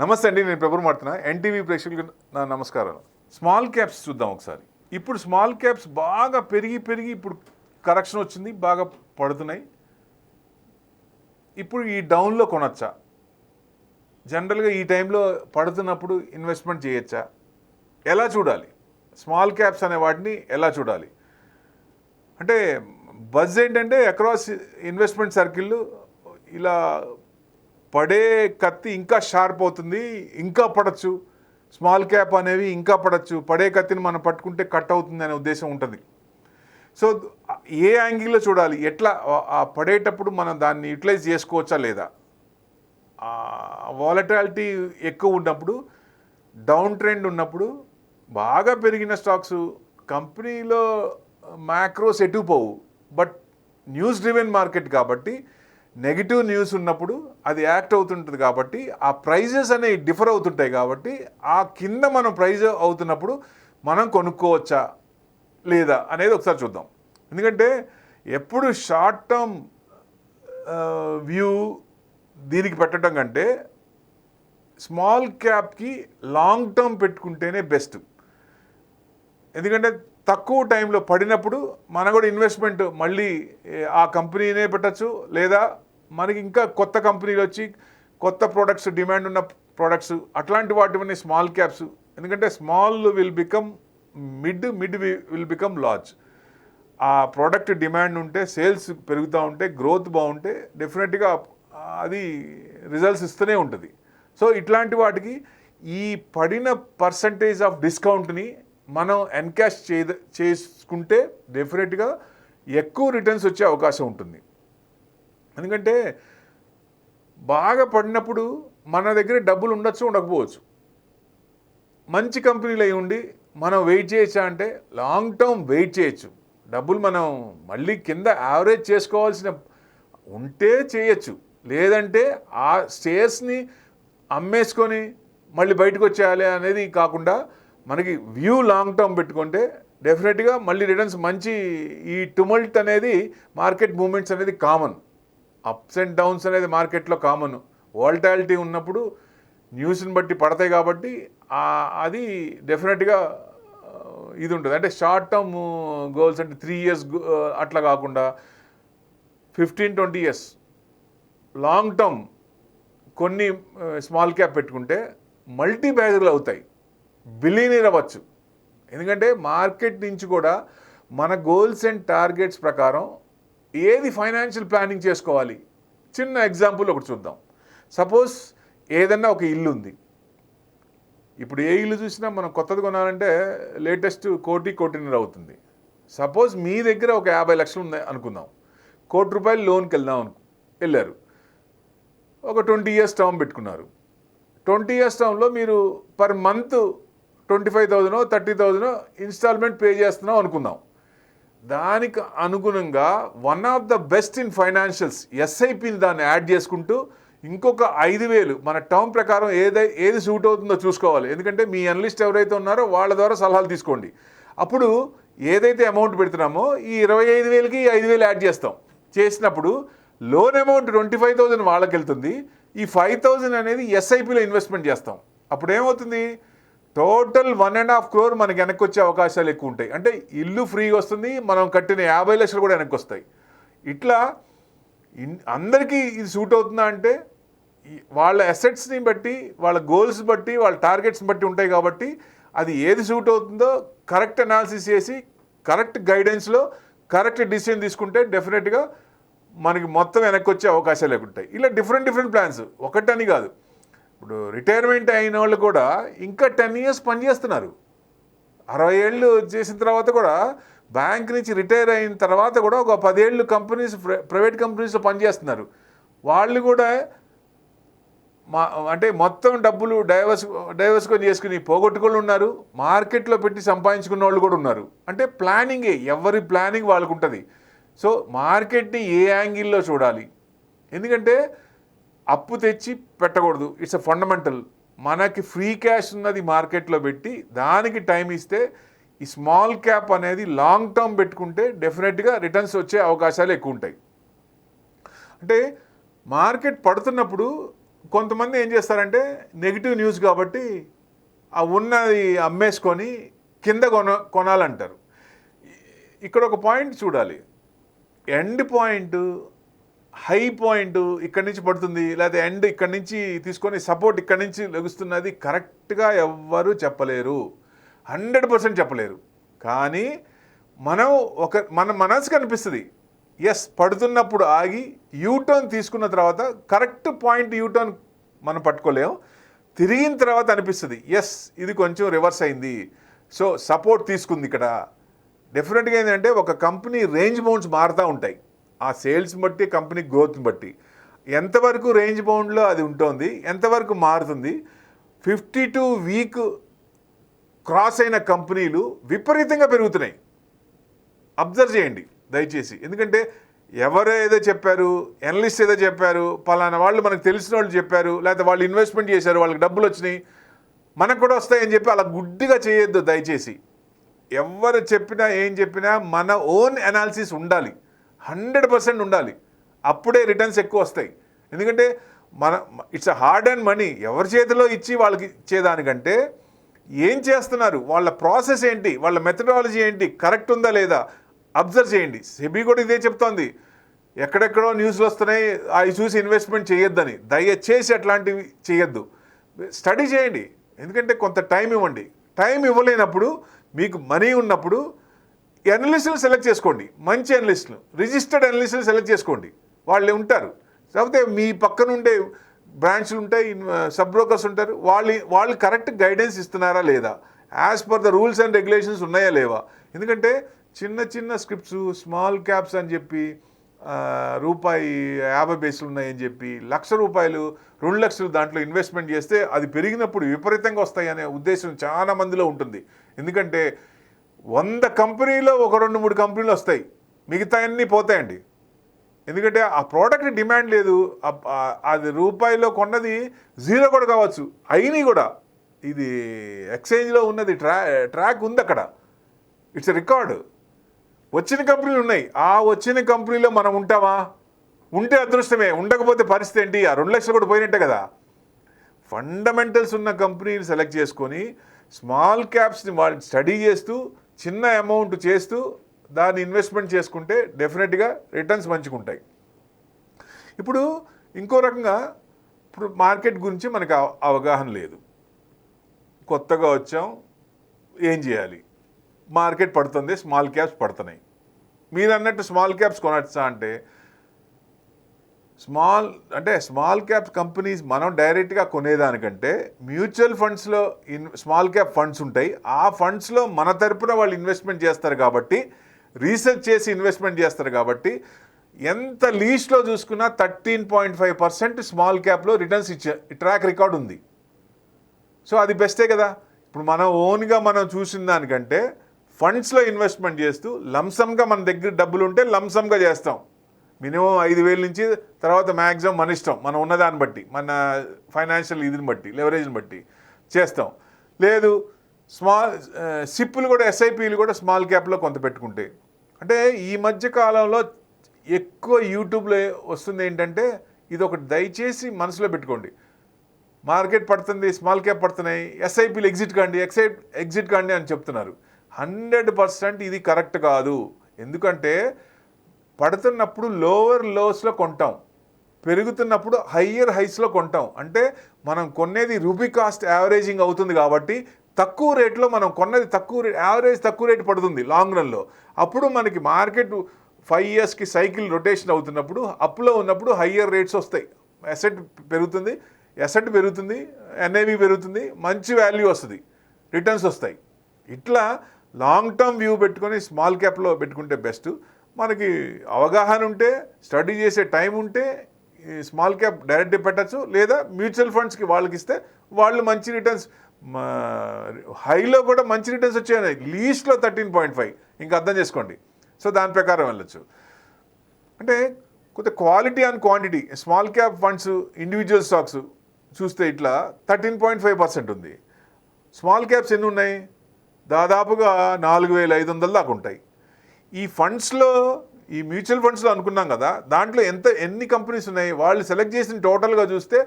నమస్తే అండి నేను ప్రభు మాడుతున్నా ఎన్టీవీ ప్రేక్షకులకు నా నమస్కారాలు. స్మాల్ క్యాప్స్ చూద్దాం ఒకసారి. ఇప్పుడు స్మాల్ క్యాప్స్ బాగా పెరిగి పెరిగి ఇప్పుడు కరెక్షన్ వచ్చింది బాగా పడుతున్నాయి. ఇప్పుడు ఈ డౌన్లో కొనొచ్చా? జనరల్గా ఈ టైంలో పడుతున్నప్పుడు ఇన్వెస్ట్మెంట్ చేయొచ్చా? ఎలా చూడాలి? స్మాల్ క్యాప్స్ అనే వాటిని ఎలా చూడాలి? అంటే బజ్ ఏంటంటే అక్రాస్ ఇన్వెస్ట్మెంట్ సర్కిల్ ఇలా పడే కత్తి ఇంకా షార్ప్ అవుతుంది ఇంకా పడచ్చు. స్మాల్ క్యాప్ అనేవి ఇంకా పడచ్చు. పడే కత్తిని మనం పట్టుకుంటే కట్ అవుతుంది అనే ఉద్దేశం ఉంటుంది. సో ఏ యాంగిల్లో చూడాలి? ఎట్లా? ఆ- పడేటప్పుడు మనం దాన్ని యూటిలైజ్ చేసుకోవచ్చా లేదా? వాలటాలిటీ ఎక్కువ ఉన్నప్పుడు డౌన్ ట్రెండ్ ఉన్నప్పుడు బాగా పెరిగిన స్టాక్స్ కంపెనీలో మ్యాక్రోస్ ఎటు పోవు? బట్ న్యూస్ డ్రివెన్ మార్కెట్ కాబట్టి నెగిటివ్ న్యూస్ ఉన్నప్పుడు అది యాక్ట్ అవుతుంటుంది కాబట్టి ఆ ప్రైజెస్ అనేవి డిఫర్ అవుతుంటాయి కాబట్టి ఆ కింద మనం ప్రైజ్ అవుతున్నప్పుడు మనం కొనుక్కోవచ్చా లేదా అనేది ఒకసారి చూద్దాం. ఎందుకంటే ఎప్పుడు షార్ట్ టర్మ్ వ్యూ దీనికి పెట్టడం కంటే స్మాల్ క్యాప్కి లాంగ్ టర్మ్ పెట్టుకుంటేనే బెస్ట్. ఎందుకంటే తక్కువ టైంలో పడినప్పుడు మన కూడా ఇన్వెస్ట్మెంట్ మళ్ళీ ఆ కంపెనీనే పెట్టచ్చు లేదా మనకి ఇంకా కొత్త కంపెనీలు వచ్చి కొత్త ప్రోడక్ట్స్ డిమాండ్ ఉన్న ప్రోడక్ట్స్ అట్లాంటి వాటివన్నీ స్మాల్ క్యాప్స్ ఎందుకంటే small will become mid mid will become large ఆ ప్రోడక్ట్ డిమాండ్ ఉంటే సేల్స్ పెరుగుతూ ఉంటే గ్రోత్ బాగుంటే డెఫినెట్గా అది రిజల్ట్స్ ఇస్తూనే ఉంటుంది. సో ఇట్లాంటి వాటికి ఈ పడిన పర్సంటేజ్ ఆఫ్ డిస్కౌంట్ని మనం ఎన్కాష్ చే చేసుకుంటే డెఫినెట్గా ఎక్కువ రిటర్న్స్ వచ్చే అవకాశం ఉంటుంది. ఎందుకంటే బాగా పడినప్పుడు మన దగ్గర డబ్బులు ఉండొచ్చు ఉండకపోవచ్చు. మంచి కంపెనీలు అయి ఉండి మనం వెయిట్ చేయొచ్చా అంటే లాంగ్ టర్మ్ వెయిట్ చేయొచ్చు. డబ్బులు మనం మళ్ళీ కింద యావరేజ్ చేసుకోవాల్సిన ఉంటే చేయొచ్చు. లేదంటే ఆ స్టేస్ని అమ్మేసుకొని మళ్ళీ బయటకు వచ్చేయాలి అనేది కాకుండా మనకి వ్యూ లాంగ్ టర్మ్ పెట్టుకుంటే డెఫినెట్గా మళ్ళీ రిటర్న్స్ మంచి ఈ టుమల్ట్ అనేది మార్కెట్ మూమెంట్స్ అనేది కామన్. అప్స్ అండ్ డౌన్స్ అనేది మార్కెట్లో కామన్ వాల్టాలిటీ ఉన్నప్పుడు న్యూస్ని బట్టి పడతాయి కాబట్టి అది డెఫినెట్గా ఇది ఉంటుంది. అంటే షార్ట్ టర్మ్ గోల్స్ అంటే త్రీ ఇయర్స్ uh, అట్లా కాకుండా fifteen twenty years long term కొన్ని uh, స్మాల్ క్యాప్ పెట్టుకుంటే మల్టీ బ్యాగర్లు అవుతాయి. బిలీనీర్ అవ్వచ్చు. ఎందుకంటే మార్కెట్ నుంచి కూడా మన గోల్స్ అండ్ టార్గెట్స్ ప్రకారం ఏది ఫైనాన్షియల్ ప్లానింగ్ చేసుకోవాలి? చిన్న ఎగ్జాంపుల్ ఒకటి చూద్దాం. సపోజ్ ఏదన్నా ఒక ఇల్లు ఉంది. ఇప్పుడు ఏ ఇల్లు చూసినా మనం కొత్తది కొనాలంటే లేటెస్ట్ కోటి కోటిన్నర అవుతుంది. సపోజ్ మీ దగ్గర ఒక యాభై లక్షలు ఉంది అనుకుందాం. కోటి రూపాయలు లోన్కి వెళ్దాం అను వెళ్ళారు. ఒక ట్వంటీ ఇయర్స్ టర్మ్ పెట్టుకున్నారు. ట్వంటీ ఇయర్స్ టర్మ్లో మీరు పర్ మంత్ ట్వంటీ ఫైవ్ థౌజండో థర్టీ థౌజండో ఇన్స్టాల్మెంట్ పే చేస్తున్నాం అనుకుందాం. దానికి అనుగుణంగా one of the best in financials ఎస్ఐపిని దాన్ని యాడ్ చేసుకుంటూ ఇంకొక ఐదు వేలు మన టర్మ్ ప్రకారం ఏదై ఏది సూట్ అవుతుందో చూసుకోవాలి. ఎందుకంటే మీ అనలిస్ట్ ఎవరైతే ఉన్నారో వాళ్ళ ద్వారా సలహాలు తీసుకోండి. అప్పుడు ఏదైతే అమౌంట్ పెడుతున్నామో ఈ ఇరవై ఐదు వేలకి ఐదు వేలు యాడ్ చేస్తాం. చేసినప్పుడు loan amount twenty five thousand వాళ్ళకి వెళ్తుంది ఈ ఫైవ్ థౌజండ్ అనేది ఎస్ఐపిలో ఇన్వెస్ట్మెంట్ చేస్తాం. అప్పుడు ఏమవుతుంది? Total one and half crore మనకి వెనక్కి వచ్చే అవకాశాలు ఎక్కువ ఉంటాయి. అంటే ఇల్లు ఫ్రీగా వస్తుంది మనం కట్టిన యాభై లక్షలు కూడా వెనక్కి వస్తాయి ఇట్లా అందరికీ ఇది సూట్ అవుతుందా అంటే వాళ్ళ అసెట్స్ని బట్టి వాళ్ళ గోల్స్ బట్టి వాళ్ళ టార్గెట్స్ని బట్టి ఉంటాయి కాబట్టి అది ఏది సూట్ అవుతుందో కరెక్ట్ అనాలిసిస్ చేసి కరెక్ట్ గైడెన్స్లో కరెక్ట్ డిసిషన్ తీసుకుంటే డెఫినెట్గా మనకి మొత్తం వెనక్కి వచ్చే అవకాశాలు ఉంటాయి. ఇలా డిఫరెంట్ డిఫరెంట్ ప్లాన్స్. ఒకటని కాదు. ఇప్పుడు రిటైర్మెంట్ అయిన వాళ్ళు కూడా ఇంకా టెన్ ఇయర్స్ పనిచేస్తున్నారు అరవై ఏళ్ళు చేసిన తర్వాత కూడా బ్యాంక్ నుంచి రిటైర్ అయిన తర్వాత కూడా ఒక పదేళ్ళు కంపెనీస్ ప్రైవేట్ కంపెనీస్లో పనిచేస్తున్నారు వాళ్ళు కూడా మా అంటే మొత్తం డబ్బులు డైవర్స్ డైవర్స్కొని చేసుకుని పోగొట్టుకుని ఉన్నారు. మార్కెట్లో పెట్టి సంపాదించుకున్న వాళ్ళు కూడా ఉన్నారు. అంటే ప్లానింగే ఎవరి ప్లానింగ్ వాళ్ళకు ఉంటుంది సో మార్కెట్ని ఏ యాంగిల్లో చూడాలి? ఎందుకంటే అప్పు తెచ్చి పెట్టకూడదు. ఇట్స్ అ ఫండమెంటల్ మనకి ఫ్రీ క్యాష్ ఉన్నది మార్కెట్లో పెట్టి దానికి టైం ఇస్తే ఈ స్మాల్ క్యాప్ అనేది లాంగ్ టర్మ్ పెట్టుకుంటే డెఫినెట్గా రిటర్న్స్ వచ్చే అవకాశాలు ఎక్కువ ఉంటాయి. అంటే మార్కెట్ పడుతున్నప్పుడు కొంతమంది ఏం చేస్తారంటే నెగిటివ్ న్యూస్ కాబట్టి ఆ ఉన్నది అమ్మేసుకొని కింద కొన కొనాలంటారు. ఇక్కడ ఒక పాయింట్ చూడాలి. ఎండ్ పాయింట్ హై పాయింట్ ఇక్కడి నుంచి పడుతుంది లేదా ఎండ్ ఇక్కడి నుంచి తీసుకొని సపోర్ట్ ఇక్కడి నుంచి లెగుస్తున్నది కరెక్ట్గా ఎవ్వరూ చెప్పలేరు. హండ్రెడ్ పర్సెంట్ చెప్పలేరు. కానీ మనం ఒక మన మనసు అనిపిస్తుంది ఎస్ పడుతున్నప్పుడు ఆగి యూటర్న్ తీసుకున్న తర్వాత కరెక్ట్ పాయింట్ యూటర్న్ మనం పట్టుకోలేం. తిరిగిన తర్వాత అనిపిస్తుంది ఎస్ ఇది కొంచెం రివర్స్ అయింది. సో సపోర్ట్ తీసుకుంది ఇక్కడ. డెఫినెట్గా ఏంటంటే ఒక కంపెనీ రేంజ్ బౌండ్స్ మారుతూ ఉంటాయి. ఆ సేల్స్ బట్టి కంపెనీ గ్రోత్ని బట్టి. ఎంతవరకు రేంజ్ బౌండ్లో అది ఉంటుంది ఎంతవరకు మారుతుంది ఫిఫ్టీ టూ వీక్ క్రాస్ అయిన కంపెనీలు విపరీతంగా పెరుగుతున్నాయి. అబ్జర్వ్ చేయండి దయచేసి. ఎందుకంటే ఎవరు ఏదో చెప్పారు ఎనలిస్ట్ ఏదో చెప్పారు పలానా వాళ్ళు మనకు తెలిసిన వాళ్ళు చెప్పారు లేకపోతే వాళ్ళు ఇన్వెస్ట్మెంట్ చేశారు వాళ్ళకి డబ్బులు వచ్చినాయి మనకు కూడా వస్తాయని చెప్పి అలా గుడ్డిగా చేయొద్దు దయచేసి. ఎవరు చెప్పినా ఏం చెప్పినా మన ఓన్ అనాలిసిస్ ఉండాలి. హండ్రెడ్ పర్సెంట్ ఉండాలి. అప్పుడే రిటర్న్స్ ఎక్కువ వస్తాయి. ఎందుకంటే మన it's a hard and money. ఎవరి చేతిలో ఇచ్చి వాళ్ళకి ఇచ్చేదానికంటే ఏం చేస్తున్నారు? వాళ్ళ ప్రాసెస్ ఏంటి? వాళ్ళ మెథడాలజీ ఏంటి? కరెక్ట్ ఉందా లేదా? అబ్జర్వ్ చేయండి. సెబీ కూడా ఇదే చెప్తోంది. ఎక్కడెక్కడో న్యూస్లు వస్తున్నాయి. అవి చూసి ఇన్వెస్ట్మెంట్ చేయొద్దని. దయచేసి అట్లాంటివి చేయొద్దు. స్టడీ చేయండి. ఎందుకంటే కొంత టైం ఇవ్వండి. టైం ఇవ్వలేనప్పుడు మీకు మనీ ఉన్నప్పుడు ఎనలిస్టులు సెలెక్ట్ చేసుకోండి. మంచి అనలిస్టులు రిజిస్టర్డ్ ఎనలిస్టులు సెలెక్ట్ చేసుకోండి. వాళ్ళు ఉంటారు. కాకపోతే మీ పక్కన ఉండే బ్రాంచ్లు ఉంటాయి సబ్ బ్రోకర్స్ ఉంటారు. వాళ్ళు వాళ్ళు కరెక్ట్ గైడెన్స్ ఇస్తున్నారా లేదా? As per the rules and regulations ఉన్నాయా లేవా? ఎందుకంటే చిన్న చిన్న స్క్రిప్ట్స్ స్మాల్ క్యాప్స్ అని చెప్పి రూపాయి యాభై బేసులు ఉన్నాయని చెప్పి లక్ష రూపాయలు రెండు లక్షలు దాంట్లో ఇన్వెస్ట్మెంట్ చేస్తే అది పెరిగినప్పుడు విపరీతంగా వస్తాయి అనే ఉద్దేశం చాలా మందిలో ఉంటుంది. ఎందుకంటే వంద కంపెనీలో ఒక రెండు మూడు కంపెనీలు వస్తాయి. మిగతా అన్నీ పోతాయండి. ఎందుకంటే ఆ ప్రోడక్ట్ డిమాండ్ లేదు. అది రూపాయిలో కొన్నది జీరో కూడా కావచ్చు. అయినవి కూడా. ఇది ఎక్స్చేంజ్లో ఉన్నది. ట్రా ట్రాక్ ఉంది అక్కడ. It's record. వచ్చిన కంపెనీలు ఉన్నాయి. ఆ వచ్చిన కంపెనీలో మనం ఉంటామా? ఉంటే అదృష్టమే. ఉండకపోతే పరిస్థితి ఏంటి? ఆ రెండు లక్షలు కూడా పోయినట్టే కదా. ఫండమెంటల్స్ ఉన్న కంపెనీని సెలెక్ట్ చేసుకొని స్మాల్ క్యాప్స్ని వాళ్ళు స్టడీ చేస్తూ చిన్న అమౌంట్ చేస్తూ దాన్ని ఇన్వెస్ట్మెంట్ చేసుకుంటే డెఫినెట్గా రిటర్న్స్ మంచిగుంటాయి ఇప్పుడు ఇంకో రకంగా ఇప్పుడు మార్కెట్ గురించి మనకు అవ- అవగాహన లేదు. కొత్తగా వచ్చాం ఏం చేయాలి? మార్కెట్ పడుతుంది స్మాల్ క్యాప్స్ పడుతున్నాయి. మీరు అన్నట్టు స్మాల్ క్యాప్స్ కొనచ్చా అంటే స్మాల్ అంటే స్మాల్ క్యాప్ కంపెనీస్ మనం డైరెక్ట్గా కొనేదానికంటే మ్యూచువల్ ఫండ్స్లో ఇన్ స్మాల్ క్యాప్ ఫండ్స్ ఉంటాయి. ఆ ఫండ్స్లో మన తరపున వాళ్ళు ఇన్వెస్ట్మెంట్ చేస్తారు కాబట్టి రీసెర్చ్ చేసి ఇన్వెస్ట్మెంట్ చేస్తారు కాబట్టి ఎంత లీస్ట్లో చూసుకున్నా thirteen point five percent small క్యాప్లో returns ఇచ్చే ట్రాక్ రికార్డ్ ఉంది. సో అది బెస్టే కదా. ఇప్పుడు మనం ఓన్గా మనం చూసిన దానికంటే ఫండ్స్లో ఇన్వెస్ట్మెంట్ చేస్తూ లంసమ్గా మన దగ్గర డబ్బులు ఉంటే లంసమ్గా చేస్తాం. మినిమం ఐదు వేల నుంచి తర్వాత మ్యాక్సిమం మన ఇష్టం మనం ఉన్నదాన్ని బట్టి మన ఫైనాన్షియల్ ఇదిని బట్టి లెవరేజ్ని బట్టి చేస్తాం. లేదు స్మాల్ సిప్పులు కూడా ఎస్ఐపిలు కూడా స్మాల్ క్యాప్లో కొంత పెట్టుకుంటే. అంటే ఈ మధ్య కాలంలో ఎక్కువ యూట్యూబ్లో వస్తుంది ఏంటంటే ఇది ఒకటి దయచేసి మనసులో పెట్టుకోండి. మార్కెట్ పడుతుంది స్మాల్ క్యాప్ పడుతున్నాయి ఎస్ఐపీలు ఎగ్జిట్ కాండి ఎక్సైట్ ఎగ్జిట్ కాండి అని చెప్తున్నారు. హండ్రెడ్ పర్సెంట్ ఇది కరెక్ట్ కాదు. ఎందుకంటే పడుతున్నప్పుడు లోవర్ లోస్లో కొంటాం. పెరుగుతున్నప్పుడు హయ్యర్ హైస్లో కొంటాం. అంటే మనం కొనేది రూపీ కాస్ట్ యావరేజింగ్ అవుతుంది కాబట్టి తక్కువ రేట్లో మనం కొన్నది తక్కువ రేట్ యావరేజ్ తక్కువ రేట్ పడుతుంది లాంగ్ రన్లో అప్పుడు మనకి మార్కెట్ ఫైవ్ ఇయర్స్కి సైకిల్ రొటేషన్ అవుతున్నప్పుడు అప్లో ఉన్నప్పుడు హయ్యర్ రేట్స్ వస్తాయి. అసెట్ పెరుగుతుంది అసెట్ పెరుగుతుంది ఎన్ఏవి పెరుగుతుంది మంచి వాల్యూ వస్తుంది రిటర్న్స్ వస్తాయి. ఇట్లా లాంగ్ టర్మ్ వ్యూ పెట్టుకొని స్మాల్ క్యాప్లో పెట్టుకుంటే బెస్ట్ మనకి అవగాహన ఉంటే స్టడీ చేసే టైం ఉంటే ఈ స్మాల్ క్యాప్ డైరెక్ట్ పెట్టచ్చు. లేదా మ్యూచువల్ ఫండ్స్కి వాళ్ళకి ఇస్తే వాళ్ళు మంచి రిటర్న్స్ హైలో కూడా మంచి రిటర్న్స్ వచ్చాయి లీస్ట్లో థర్టీన్ పాయింట్ ఫైవ్. ఇంకా అర్థం చేసుకోండి. సో దాని ప్రకారం వెళ్ళొచ్చు. అంటే కొంత quality and quantity. Small cap funds individual stocks చూస్తే ఇట్లా థర్టీన్ పాయింట్ ఫైవ్ పర్సెంట్ ఉంది. స్మాల్ క్యాప్స్ ఎన్ని ఉన్నాయి? దాదాపుగా నాలుగు వేల ఐదు వందల దాకా ఉంటాయి. ఈ ఫండ్స్లో ఈ మ్యూచువల్ ఫండ్స్లో అనుకున్నాం కదా దాంట్లో ఎంత ఎన్ని కంపెనీస్ ఉన్నాయి వాళ్ళు సెలెక్ట్ చేసిన టోటల్గా చూస్తే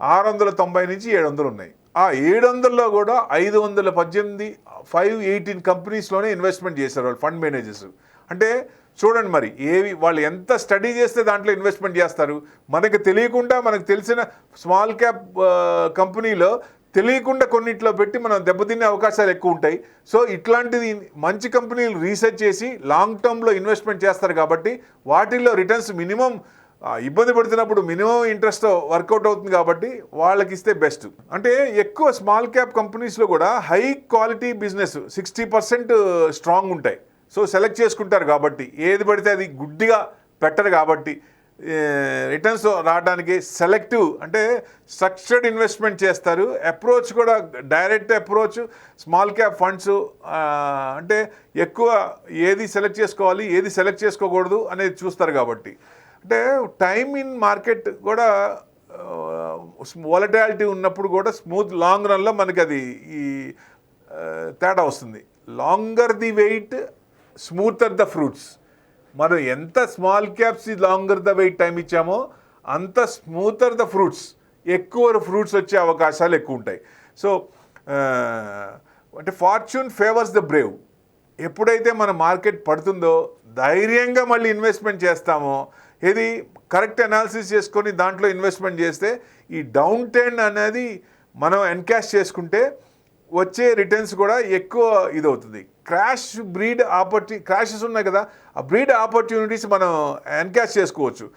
ఆరు వందల తొంభై నుంచి ఏడు వందలు ఉన్నాయి. ఆ ఏడు వందల్లో కూడా ఐదు వందల పద్దెనిమిది ఫైవ్ ఎయిటీన్ కంపెనీస్లోనే ఇన్వెస్ట్మెంట్ చేశారు వాళ్ళు ఫండ్ మేనేజర్స్. అంటే చూడండి మరి ఏవి వాళ్ళు ఎంత స్టడీ చేస్తే దాంట్లో ఇన్వెస్ట్మెంట్ చేస్తారు? మనకు తెలియకుండా మనకు తెలిసిన స్మాల్ క్యాప్ కంపెనీలో తెలియకుండా కొన్నిట్లో పెట్టి మనం దెబ్బతినే అవకాశాలు ఎక్కువ ఉంటాయి. సో ఇట్లాంటిది మంచి కంపెనీలు రీసెర్చ్ చేసి లాంగ్ టర్మ్లో ఇన్వెస్ట్మెంట్ చేస్తారు కాబట్టి వాటిల్లో రిటర్న్స్ మినిమం ఇబ్బంది పడుతున్నప్పుడు మినిమం ఇంట్రెస్ట్ వర్కౌట్ అవుతుంది కాబట్టి వాళ్ళకి ఇస్తే బెస్ట్. అంటే ఎక్కువ స్మాల్ క్యాప్ కంపెనీస్లో కూడా high quality business sixty percent strong ఉంటాయి. సో సెలెక్ట్ చేసుకుంటారు కాబట్టి. ఏది పడితే అది గుడ్డిగా పెట్టరు కాబట్టి రిటర్న్స్ రావడానికి సెలెక్టివ్ అంటే స్ట్రక్చర్డ్ ఇన్వెస్ట్మెంట్ చేస్తారు. అప్రోచ్ కూడా direct approach small cap funds అంటే ఎక్కువ ఏది సెలెక్ట్ చేసుకోవాలి ఏది సెలెక్ట్ చేసుకోకూడదు అనేది చూస్తారు కాబట్టి. అంటే టైమ్ ఇన్ మార్కెట్ కూడా వాలటాలిటీ ఉన్నప్పుడు కూడా స్మూత్ లాంగ్ రన్లో మనకి అది ఈ తేడా వస్తుంది. Longer the wait smoother the fruits మనం ఎంత small caps longer the wait time ఇచ్చామో అంత స్మూతర్ ద ఫ్రూట్స్ ఎక్కువ ఫ్రూట్స్ వచ్చే అవకాశాలు ఎక్కువ ఉంటాయి. సో అంటే ఫార్చ్యూన్ ఫేవర్స్ ద బ్రేవ్ ఎప్పుడైతే మన మార్కెట్ పడుతుందో ధైర్యంగా మళ్ళీ ఇన్వెస్ట్మెంట్ చేస్తామో ఇది కరెక్ట్ అనాలిసిస్ చేసుకొని దాంట్లో ఇన్వెస్ట్మెంట్ చేస్తే ఈ డౌన్ టెన్ అనేది మనం ఎన్కాష్ చేసుకుంటే వచ్చే రిటర్న్స్ కూడా ఎక్కువ ఇదవుతుంది. క్రాష్ బ్రీడ్ ఆపర్చు క్రాషెస్ ఉన్నాయి కదా ఆ బ్రీడ్ ఆపర్చునిటీస్ మనం ఎన్కాష్ చేసుకోవచ్చు.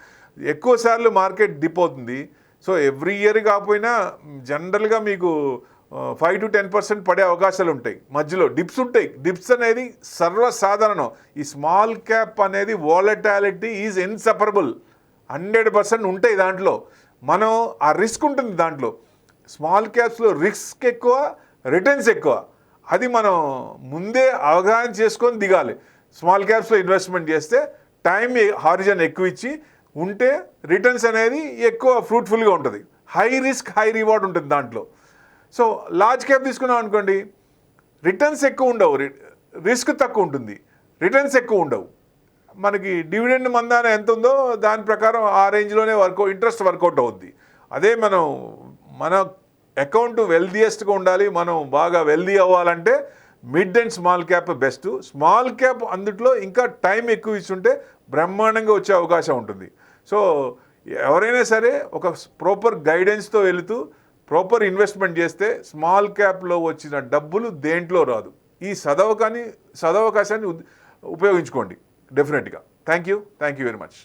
ఎక్కువ సార్లు మార్కెట్ డిప్ అవుతుంది. సో ఎవ్రీ ఇయర్ కాకపోయినా జనరల్గా మీకు ఫైవ్ టు టెన్ పర్సెంట్ పడే అవకాశాలు ఉంటాయి. మధ్యలో డిప్స్ ఉంటాయి. డిప్స్ అనేది సర్వసాధారణం. ఈ స్మాల్ క్యాప్ అనేది volatility is inseparable. Hundred percent ఉంటాయి దాంట్లో. మనం ఆ రిస్క్ ఉంటుంది దాంట్లో. స్మాల్ క్యాప్స్లో రిస్క్ ఎక్కువ రిటర్న్స్ ఎక్కువ. అది మనం ముందే అవగాహన చేసుకొని దిగాలి. స్మాల్ క్యాప్స్లో ఇన్వెస్ట్మెంట్ చేస్తే టైం హారిజన్ ఎక్కువ ఇచ్చి ఉంటే రిటర్న్స్ అనేది ఎక్కువ ఫ్రూట్ఫుల్గా ఉంటుంది. హై రిస్క్ హై రివార్డ్ ఉంటుంది దాంట్లో. సో లార్జ్ క్యాప్ తీసుకున్నాం అనుకోండి రిటర్న్స్ ఎక్కువ ఉండవు. రి- రిస్క్ తక్కువ ఉంటుంది. రిటర్న్స్ ఎక్కువ ఉండవు. మనకి డివిడెండ్ మందాన ఎంత ఉందో దాని ప్రకారం ఆ రేంజ్లోనే వర్క్ ఇంట్రెస్ట్ వర్కౌట్ అవుద్ది. అదే మనం మన అకౌంట్ వెల్దియెస్ట్గా ఉండాలి మనం బాగా వెల్దీ అవ్వాలంటే mid and small cap best. Small cap అందుట్లో ఇంకా టైం ఎక్కువ ఇచ్చుంటే బ్రహ్మాండంగా వచ్చే అవకాశం ఉంటుంది. సో ఎవరైనా సరే ఒక ప్రాపర్ గైడెన్స్తో వెళుతూ ప్రాపర్ ఇన్వెస్ట్మెంట్ చేస్తే స్మాల్ క్యాప్లో వచ్చిన డబ్బులు దేంట్లో రాదు. ఈ సదవకాన్ని సదవకాశాన్ని ఉపయోగించుకోండి. డెఫినెట్గా. Thank you. Thank you very much.